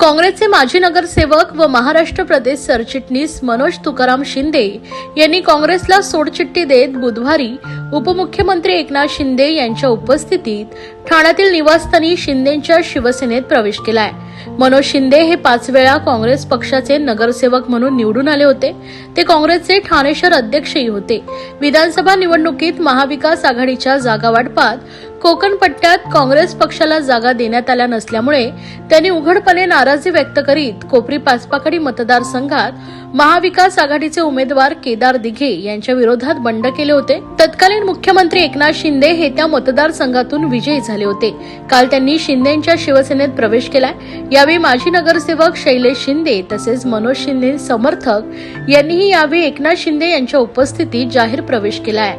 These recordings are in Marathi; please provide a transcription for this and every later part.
काँग्रेसचे माजी नगरसेवक व महाराष्ट्र प्रदेश सरचिटणीस मनोज तुकाराम शिंदे यांनी काँग्रेसला सोडचिठ्ठी देत बुधवारी उपमुख्यमंत्री एकनाथ शिंदे यांच्या उपस्थितीत ठाण्यातील निवासस्थानी शिंदेच्या शिवसेनेत प्रवेश केलाय. मनोज शिंदे हे पाच वेळा काँग्रेस पक्षाचे नगरसेवक म्हणून निवडून आले होते. ते काँग्रेसचे ठाणे शहर अध्यक्षही होते. विधानसभा निवडणुकीत महाविकास आघाडीच्या जागा वाटपात कोकण पट्ट्यात काँग्रेस पक्षाला जागा देण्यात आल्या नसल्यामुळे त्यांनी उघडपणे नाराजी व्यक्त करीत कोपरी पाचपाकडी मतदारसंघात महाविकास आघाडीचे उमेदवार केदार दिघे यांच्या विरोधात बंड केले होते. तत्कालीन मुख्यमंत्री एकनाथ शिंदे हे त्या मतदारसंघातून विजयी झाले होते. काल त्यांनी शिंदेच्या शिवसेनेत प्रवेश केलाय. यावेळी माजी नगरसेवक शैलेश शिंदे तसेच मनोज शिंदे समर्थक यांनीही यावेळी एकनाथ शिंदे यांच्या उपस्थितीत जाहीर प्रवेश केलाय.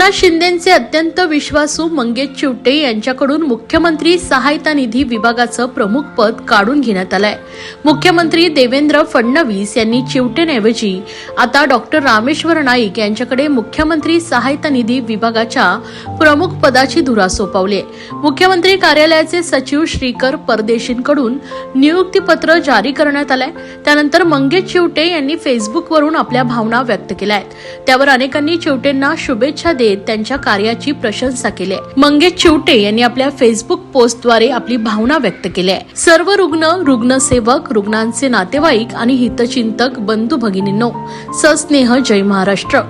एकनाथ शिंदेचे अत्यंत विश्वासू मंगेश चिवटे यांच्याकडून मुख्यमंत्री सहायता निधी विभागाचं प्रमुख पद काढून घेण्यात आलंय. मुख्यमंत्री देवेंद्र फडणवीस यांनी चिवटेंऐवजी आता डॉक्टर रामेश्वर नाईक यांच्याकडे मुख्यमंत्री सहायता निधी विभागाच्या प्रमुख पदाची धुरा सोपवली मुख्यमंत्री कार्यालयाचे सचिव श्रीकर परदेशींकडून नियुक्तीपत्र जारी करण्यात आलंय. त्यानंतर मंगेश चिवटे यांनी फेसबुकवरून आपल्या भावना व्यक्त केल्या आहेत. त्यावर अनेकांनी चिवटेंना शुभेच्छा देत त्यांच्या कार्याची प्रशंसा केली आहे. मंगेश चिवटे यांनी आपल्या फेसबुक पोस्टद्वारे आपली भावना व्यक्त केली आहे. सर्व रुग्ण रुग्णसेवक रुग्णांचे नातेवाईक आणि हितचिंतक बंधू भगिनींनो सस्नेह जय महाराष्ट्र.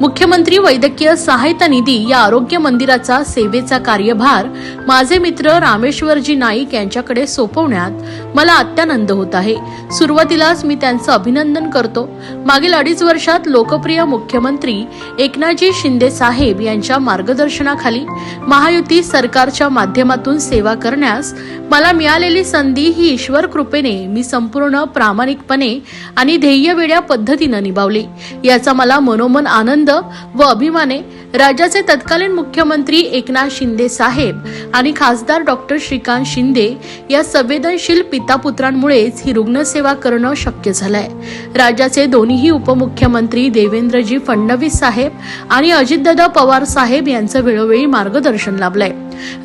मुख्यमंत्री वैद्यकीय सहायता निधी या आरोग्य मंदिराचा सेवेचा कार्यभार माझे मित्र रामेश्वरजी नाईक यांच्याकडे सोपवण्यात मला अत्यानंद होत आहे. सुरुवातीलाच मी त्यांचं अभिनंदन करतो. मागील अडीच वर्षात लोकप्रिय मुख्यमंत्री एकनाथजी शिंदे साहेब यांच्या मार्गदर्शनाखाली महायुती सरकारच्या माध्यमातून सेवा करण्यास मला मिळालेली संधी ही ईश्वर कृपेने मी संपूर्ण प्रामाणिकपणे आणि ध्येयवेड्या पद्धतीनं निभावली. याचा मला मनोमन आनंद व अभिमाने राज्याचे तत्कालीन मुख्यमंत्री एकनाथ शिंदे साहेब आणि खासदार डॉक्टर श्रीकांत शिंदे या संवेदनशील पितापुत्रांमुळेच ही रुग्णसेवा करणं शक्य झालंय. राज्याचे दोन्हीही उपमुख्यमंत्री देवेंद्रजी फडणवीस साहेब आणि अजितदादा पवार साहेब यांचं वेळोवेळी मार्गदर्शन लाभलंय.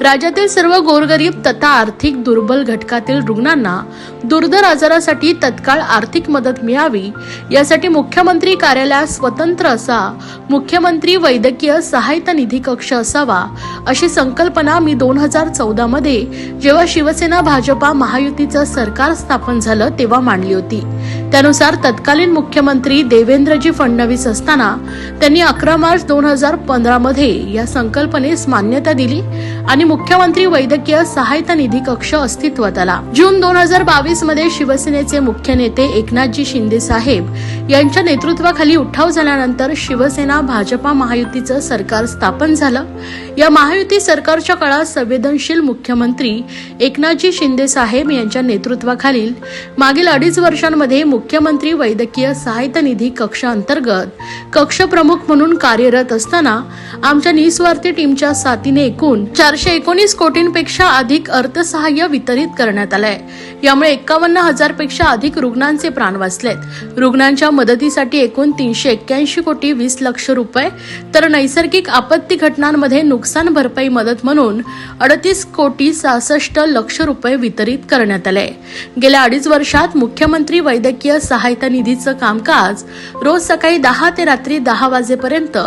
राज्यातील सर्व गोरगरीब तथा आर्थिक दुर्बल घटकातील रुग्णांना दुर्धर आजारासाठी तत्काळ आर्थिक मदत मिळावी यासाठी मुख्यमंत्री कार्यालयात स्वतंत्र असा मुख्यमंत्री वैद्यकीय सहायता निधी कक्ष असावा अशी संकल्पना मी दोन हजार चौदा मध्ये जेव्हा शिवसेना भाजपा महायुतीचं सरकार स्थापन झालं तेव्हा मांडली होती. त्यानुसार तत्कालीन मुख्यमंत्री देवेंद्रजी फडणवीस असताना त्यांनी अकरा मार्च दोन हजार पंधरा मध्ये या संकल्पनेस मान्यता दिली आणि मुख्यमंत्री वैद्यकीय सहायता निधी कक्ष अस्तित्वात आला. जून दोन हजार बावीसमध्ये शिवसेनेचे मुख्य नेते एकनाथजी शिंदे साहेब यांच्या नेतृत्वाखाली उठाव झाल्यानंतर शिवसेना भाजपा महायुतीचं सरकार स्थापन झालं. या महायुती सरकारच्या काळात संवेदनशील मुख्यमंत्री एकनाथजी शिंदे साहेब यांच्या नेतृत्वाखालील मागील अडीच वर्षांमध्ये मुख्यमंत्री वैद्यकीय सहायता निधी कक्षांतर्गत कक्ष प्रमुख म्हणून कार्यरत असताना आमच्या निस्वार्थी टीमच्या साथीने एकूण चारशे एकोणीस कोटींपेक्षा अधिक अर्थसहाय्य वितरित करण्यात आलंय. यामुळे एकावन्न हजारपेक्षा अधिक रुग्णांचे प्राण वाचलेत. रुग्णांच्या मदतीसाठी एकूण तीनशे एक्क्याऐंशी कोटी वीस लक्ष रुपये तर नैसर्गिक आपत्ती घटनांमध्ये नुकसान भरपाई मदत म्हणून अडतीस कोटी सहासष्ट लक्ष रुपये वितरित करण्यात आले. गेल्या अडीच वर्षात मुख्यमंत्री वैद्यकीय सहायता निधीचं कामकाज रोज सकाळी दहा ते रात्री दहा वाजेपर्यंत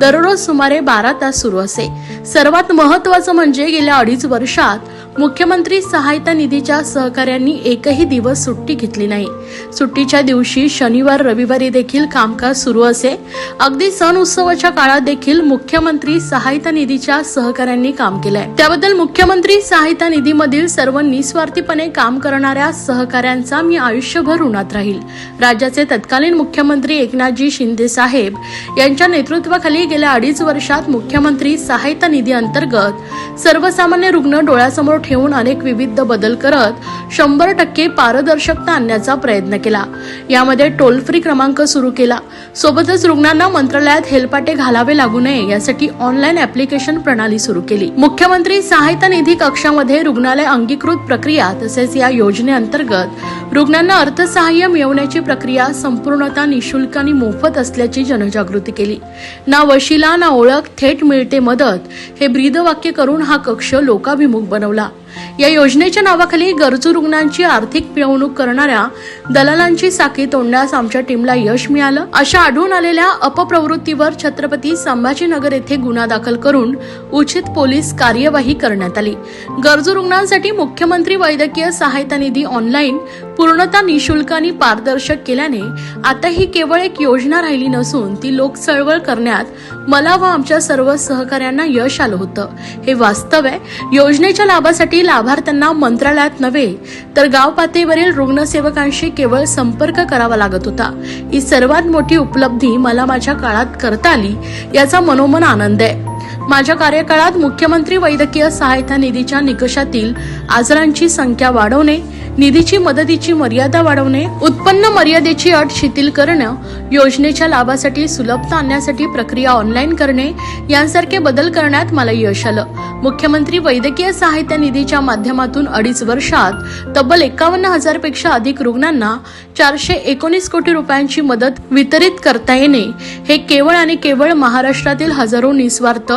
दररोज सुमारे बारा तास सुरू असे. सर्वात महत्वाचं म्हणजे गेल्या अडीच वर्षात मुख्यमंत्री सहायता निधीच्या सहकाऱ्यांनी एकही दिवस सुट्टी घेतली नाही. सुट्टीच्या दिवशी शनिवार रविवारी देखील कामकाज सुरू असे. अगदी सण उत्सवाच्या काळात देखील मुख्यमंत्री सहायता निधीच्या सहकाऱ्यांनी काम केलंय. त्याबद्दल मुख्यमंत्री सहायता निधीमधील सर्व निस्वार्थीपणे काम करणाऱ्या सहकाऱ्यांचा मी आयुष्यभर ऋणात राहील. राज्याचे तत्कालीन मुख्यमंत्री एकनाथजी शिंदे साहेब यांच्या नेतृत्वाखाली गेल्या अडीच वर्षात मुख्यमंत्री सहायता निधी अंतर्गत सर्वसामान्य रुग्ण डोळ्यासमोर ठेवून अनेक विविध बदल करत शंभर टक्के पारदर्शकता आणण्याचा प्रयत्न केला. यामध्ये टोल फ्री क्रमांक सुरू केला. सोबतच रुग्णांना मंत्रालयात हेलपाटे घालावे लागू नये यासाठी ऑनलाईन ऍप्लिकेशन प्रणाली सुरू केली. मुख्यमंत्री सहायता निधी कक्षामध्ये रुग्णालय अंगीकृत प्रक्रिया तसेच या योजनेअंतर्गत रुग्णांना अर्थसहाय्य मिळवण्याची प्रक्रिया संपूर्णता निशुल्क आणि मोफत असल्याची जनजागृती केली. ना वशिला ना ओळख थेट मिळते मदत हे ब्रीदवाक्य करून हा कक्ष लोकाभिमुख बनवला. या योजनेच्या नावाखाली गरजू रुग्णांची आर्थिक पिळवणूक करणाऱ्या दलालांची साखळी तोडण्यास आमच्या टीमला यश मिळालं. अशा आढळून आलेल्या अपप्रवृत्तीवर छत्रपती संभाजीनगर येथे गुन्हा दाखल करून उचित पोलीस कार्यवाही करण्यात आली. गरजू रुग्णांसाठी मुख्यमंत्री वैद्यकीय सहायता निधी ऑनलाईन पूर्णतः निशुल्क आणि पारदर्शक केल्याने आता ही केवळ एक योजना राहिली नसून ती लोक चळवळ करण्यात मला व आमच्या सर्व सहकाऱ्यांना यश आलं होतं. हे वास्तव आहे. योजनेच्या लाभासाठी लाभार्थ्यांना मंत्रालयात नव्हे तर गाव पातळीवरील रुग्णसेवकांशी केवळ संपर्क करावा लागत होता. ही सर्वात मोठी उपलब्धी मला माझ्या काळात करता आली याचा मनोमन आनंद आहे. माझ्या कार्यकाळात मुख्यमंत्री वैद्यकीय सहायता निधीच्या निकषातील आजारांची संख्या वाढवणे निधीची मदतीची मर्यादा वाढवणे उत्पन्न मर्यादेची अट शिथिल करणं योजनेच्या लाभासाठी सुलभता आणण्यासाठी प्रक्रिया ऑनलाईन करणे यांसारखे बदल करण्यात मला यश आलं. मुख्यमंत्री वैद्यकीय सहायता निधीच्या माध्यमातून अडीच वर्षात तब्बल एकावन्न हजारपेक्षा अधिक रुग्णांना चारशे एकोणीस कोटी रुपयांची मदत वितरित करता येणे हे केवळ आणि केवळ महाराष्ट्रातील हजारो निस्वार्थ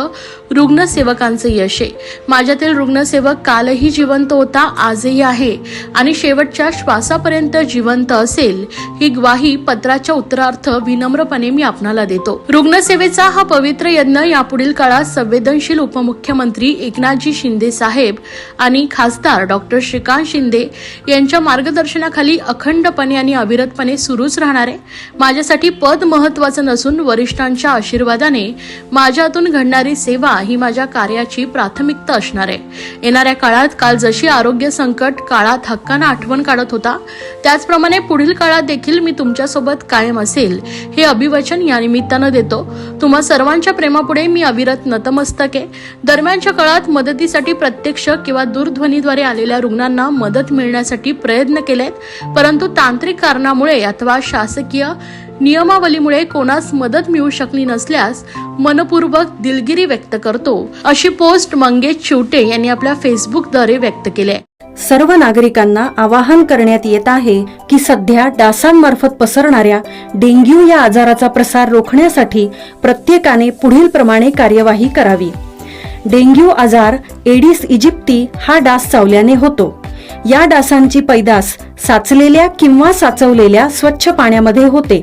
रुग्णसेवकांचं यश आहे. माझ्यातील रुग्णसेवक कालही जिवंत होता आजही आहे. आणि शेवटच्या श्वासापर्यंत जिवंत असेल ही ग्वाही पत्राच्या उत्तरार्थ विनम्रपणे मी आपणाला देतो. रुग्णसेवेचा हा पवित्र यज्ञ यापुढील काळात संवेदनशील उपमुख्यमंत्री एकनाथजी शिंदे साहेब आणि खासदार डॉक्टर श्रीकांत शिंदे यांच्या मार्गदर्शनाखाली अखंडपणे आणि अविरतपणे सुरूच राहणार आहे. माझ्यासाठी पद महत्वाचं नसून वरिष्ठांच्या आशीर्वादाने माझ्यातून घडणारी सेवा ही माझ्या कार्याची प्राथमिकता असणार आहे. येणाऱ्या काळात काल जशी आरोग्य संकट काळात हक्कानं आठवण काढत होता त्याचप्रमाणे पुढील काळात देखील मी तुमच्यासोबत कायम असेल हे अभिवचन या निमित्तानं देतो. तुम्हा सर्वांच्या प्रेमापुढे मी अविरत नतमस्तक. आहे दरम्यानच्या काळात मदतीसाठी प्रत्यक्ष किंवा दूरध्वनीद्वारे आलेल्या रुग्णांना मदत मिळण्यासाठी प्रयत्न केलेत परंतु तांत्रिक कारणामुळे अथवा शासकीय नियमावलीमुळे कोणास मदत मिळू शकली नसल्यास मनपूर्वक दिलगिरी व्यक्त करतो. अशी पोस्ट मंगेश शिवटे यांनी आपल्या फेसबुकद्वारे व्यक्त केली आहे. सर्व नागरिकांना आवाहन करण्यात येत आहे की सध्या डासांमार्फत पसरणाऱ्या डेंग्यू या आजाराचा प्रसार रोखण्यासाठी प्रत्येकाने पुढील प्रमाणे कार्यवाही करावी. डेंग्यू आजार एडिस इजिप्ती हा डास चावल्याने होतो. या डासांची पैदास साचलेल्या किंवा साचवलेल्या स्वच्छ पाण्यामध्ये होते.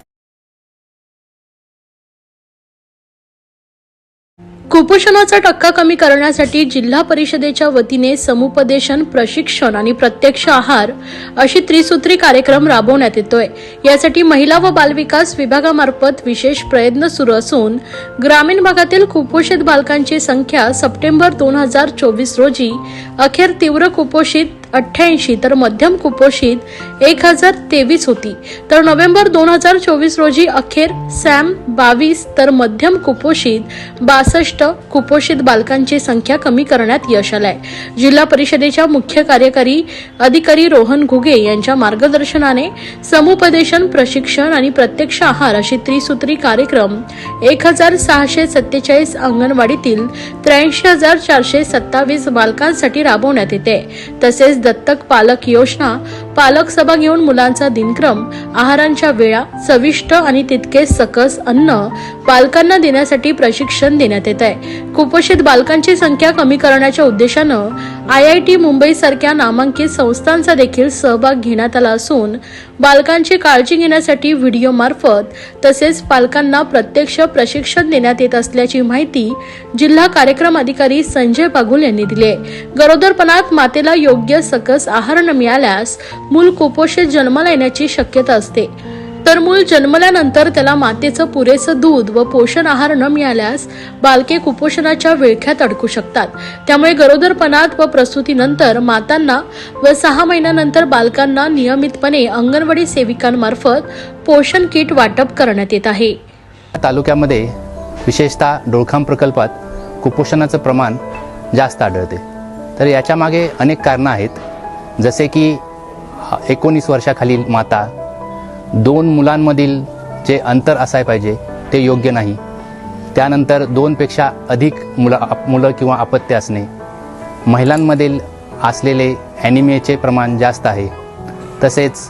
कुपोषणाचा टक्का कमी करण्यासाठी जिल्हा परिषदेच्या वतीने समुपदेशन प्रशिक्षण आणि प्रत्यक्ष आहार अशी त्रिसूत्री कार्यक्रम राबवण्यात येतोय. यासाठी महिला व बालविकास विभागामार्फत विशेष प्रयत्न सुरू असून ग्रामीण भागातील कुपोषित बालकांची संख्या सप्टेंबर दोन हजार चोवीस रोजी अखेर तीव्र कुपोषित अठ्ठ्याऐंशी तर मध्यम कुपोषित एक हजार तेवीस होती. तर नोव्हेंबर दोन हजार चोवीस रोजी अखेर सॅम बावीस तर मध्यम कुपोषित बासष्ट कुपोषित बालकांची संख्या कमी करण्यात यश आलंय. जिल्हा परिषदेच्या मुख्य कार्यकारी अधिकारी रोहन घुगे यांच्या मार्गदर्शनाने समुपदेशन प्रशिक्षण आणि प्रत्यक्ष आहार अशी त्रिसूत्री कार्यक्रम एक हजार सहाशे सत्तेचाळीस अंगणवाडीतील त्र्याऐंशी हजार चारशे सत्तावीस बालकांसाठी राबवण्यात येते. तसेच दत्तक पालक योजना पालक सभा घेऊन मुलांचा दिनक्रम आहारांच्या वेळा चविष्ट आणि तितके सकस अन्न बालकांना देण्यासाठी प्रशिक्षण देण्यात येत आहे. कुपोषित बालकांची संख्या कमी करण्याच्या उद्देशानं आय आय टी मुंबई सारख्या नामांकित संस्थांचा देखील सहभाग घेण्यात आला असून बालकांची काळजी घेण्यासाठी व्हिडिओ मार्फत तसेच पालकांना प्रत्यक्ष प्रशिक्षण देण्यात येत असल्याची माहिती जिल्हा कार्यक्रम अधिकारी संजय बागुल यांनी दिली गरोदरपणात मातेला योग्य सकस आहार न मिळाल्यास मूल कुपोषित जन्माला येण्याची शक्यता असते. तर मूल जन्मल्यानंतर त्याला मातेचं पुरेसं दूध व पोषण आहार न मिळाल्यास बालके कुपोषणाच्या विळख्यात अडकू शकतात. त्यामुळे गरोदरपणात व प्रसूतीनंतर मातांना व सहा महिन्यानंतर बालकांना नियमितपणे अंगणवाडी सेविकांमार्फत पोषण किट वाटप करण्यात येत आहे. तालुक्यामध्ये विशेषतः डोळखाम प्रकल्पात कुपोषणाचं प्रमाण जास्त आढळते. तर याच्यामागे अनेक कारणं आहेत. जसे की एकोणीस वर्षाखालील माता दोन मुलांमधील जे अंतर असाय पाहिजे ते योग्य नाही. त्यानंतर दोनपेक्षा अधिक मुलं मुलं किंवा अपत्य असणे. महिलांमधील असलेले ॲनिमियाचे प्रमाण जास्त आहे. तसेच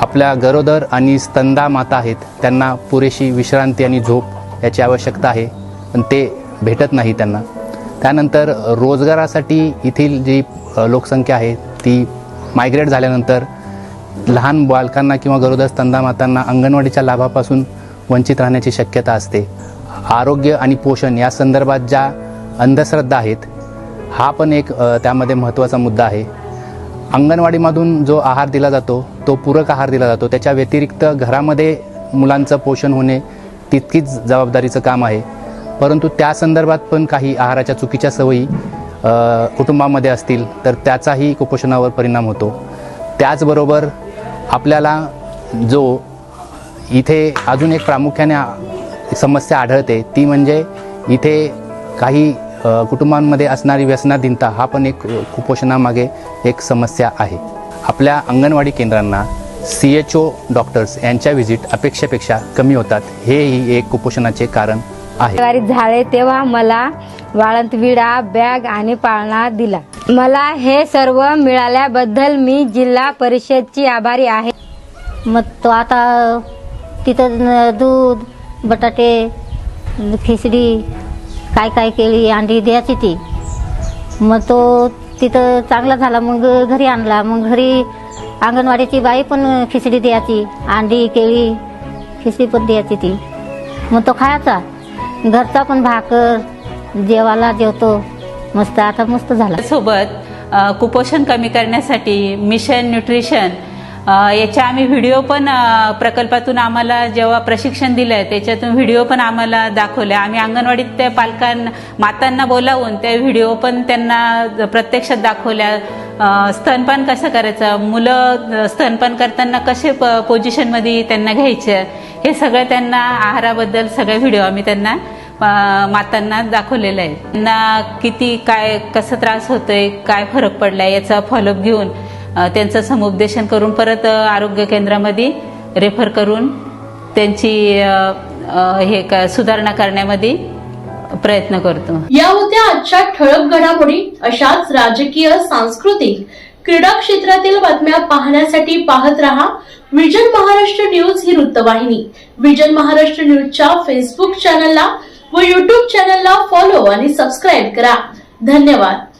आपल्या गरोदर आणि स्तंदा माता आहेत त्यांना पुरेशी विश्रांती आणि झोप याची आवश्यकता आहे पण ते भेटत नाही त्यांना. त्यानंतर रोजगारासाठी येथील जी लोकसंख्या आहे ती मायग्रेट झाल्यानंतर लहान बालकांना किंवा गरोदर स्तंदा मातांना अंगणवाडीच्या लाभापासून वंचित राहण्याची शक्यता असते. आरोग्य आणि पोषण या संदर्भात ज्या अंधश्रद्धा आहेत हा पण एक त्यामध्ये महत्त्वाचा मुद्दा आहे. अंगणवाडीमधून जो आहार दिला जातो तो पूरक आहार दिला जातो. त्याच्या व्यतिरिक्त घरामध्ये मुलांचं पोषण होणे तितकीच जबाबदारीचं काम आहे. परंतु त्या संदर्भात पण काही आहाराच्या चुकीच्या सवयी कुटुंबामध्ये असतील तर त्याचाही कुपोषणावर परिणाम होतो. त्याचबरोबर आपल्याला जो इथे अजून एक प्रामुख्याने समस्या आढळते ती म्हणजे इथे काही कुटुंबांमध्ये असणारी व्यसनाधीनता हा पण एक कुपोषणामागे एक समस्या आहे. आपल्या अंगणवाडी केंद्रांना सी एच ओ डॉक्टर्स यांच्या व्हिजिट अपेक्षेपेक्षा कमी होतात हेही एक कुपोषणाचे कारण आहे. झाले तेव्हा मला वाळंत विडा बॅग आणि पाळणा दिला. मला हे सर्व मिळाल्याबद्दल मी जिल्हा परिषदची आभारी आहे. मग तो आता तिथं न- दूध बटाटे खिचडी काय काय केळी अंडी द्यायची ती. मग तो तिथं चांगला झाला मग घरी आणला. मग घरी अंगणवाडीची बाई पण खिचडी द्यायची अंडी केळी खिचडी पण द्यायची ती. मग तो खायचा. घरचा पण भाकर जेवाला जेवतो. मस्त आता मस्त झाला. सोबत कुपोषण कमी करण्यासाठी मिशन न्यूट्रिशन याच्या आम्ही व्हिडिओ पण प्रकल्पातून आम्हाला जेव्हा प्रशिक्षण दिलं त्याच्यातून व्हिडिओ पण आम्हाला दाखवले. आम्ही अंगणवाडीत त्या पालकांना मातांना बोलावून त्या व्हिडिओ पण त्यांना प्रत्यक्षात दाखवल्या. स्तनपान कसं करायचं? मुलं स्तनपान करताना कसे प पोझिशनमध्ये त्यांना घ्यायचं? हे सगळं त्यांना आहाराबद्दल सगळे व्हिडिओ आम्ही त्यांना मातांना दाखवलेलं आहे. त्यांना किती काय कसा त्रास होतोय काय फरक पडलाय याचा फॉलोअप घेऊन त्यांचं समुपदेशन करून परत आरोग्य केंद्रामध्ये रेफर करून त्यांची हे का सुधारणा करण्यामध्ये प्रयत्न करतो. या होत्या आजच्या ठळक घडामोडी अशाच राजकीय सांस्कृतिक क्रीडा क्षेत्रातील बातम्या पाहण्यासाठी पाहत रहा विजन महाराष्ट्र न्यूज ही वृत्तवाहिनी. विजन महाराष्ट्र न्यूजच्या फेसबुक चॅनलला व युट्यूब चॅनलला फॉलो आणि सबस्क्राईब करा. धन्यवाद.